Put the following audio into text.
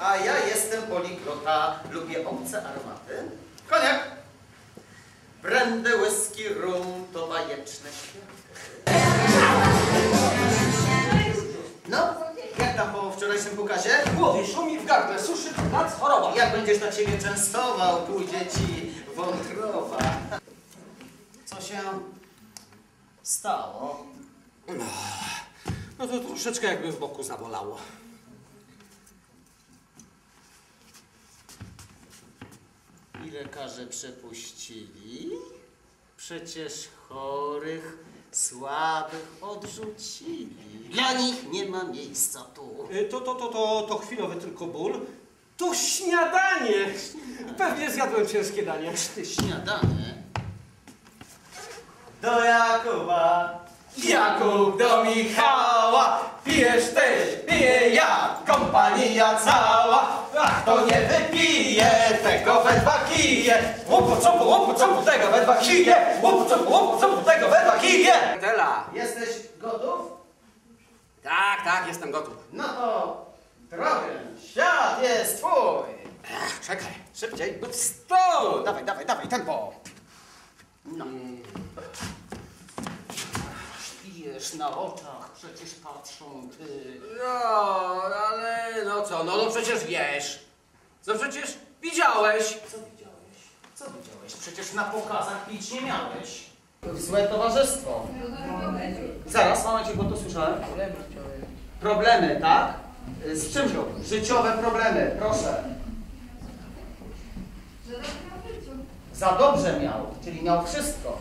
a ja jestem poliglota. Lubię obce aromaty. Koniak! Brandy, whisky, rum to bajeczne. No, jak tam po wczorajszym pokazie? W głowie szumi, w gardle suszy, nad choroba. Jak będziesz na ciebie częstował, pójdzie ci wątroba. Co się stało? No to troszeczkę jakby w boku zabolało. Lekarze przepuścili? Przecież chorych, słabych odrzucili. Dla nich nie ma miejsca tu. Y, To, to, to, to, to chwilowy tylko ból. To śniadanie! Pewnie zjadłem ciężkie danie. Ty śniadanie. Do Jakuba. Jakub do Michała, pijesz też, piję ja, kompania cała. Ach, to nie wypije tego we dwa kije. Łupu, cupu, łupu, cupu, tego we dwa kije. Łupu, cupu, łupu, cupu, tego we dwa kije. Tela. Jesteś gotów? Tak, tak, jestem gotów. No to drogę. Świat jest twój. Ach, czekaj, szybciej. No Stój! Dawaj, dawaj, dawaj, tempo. No. Pijesz na oczach, przecież patrzą ty. No, ale no co, no, no przecież wiesz. Co przecież widziałeś. Co widziałeś? Co widziałeś? Przecież na pokazach pić nie miałeś. Złe towarzystwo. Zaraz, momencik, bo to słyszałem. Problemy, tak? Z czym? Życiowe problemy, proszę. Za dobrze miał, czyli miał wszystko.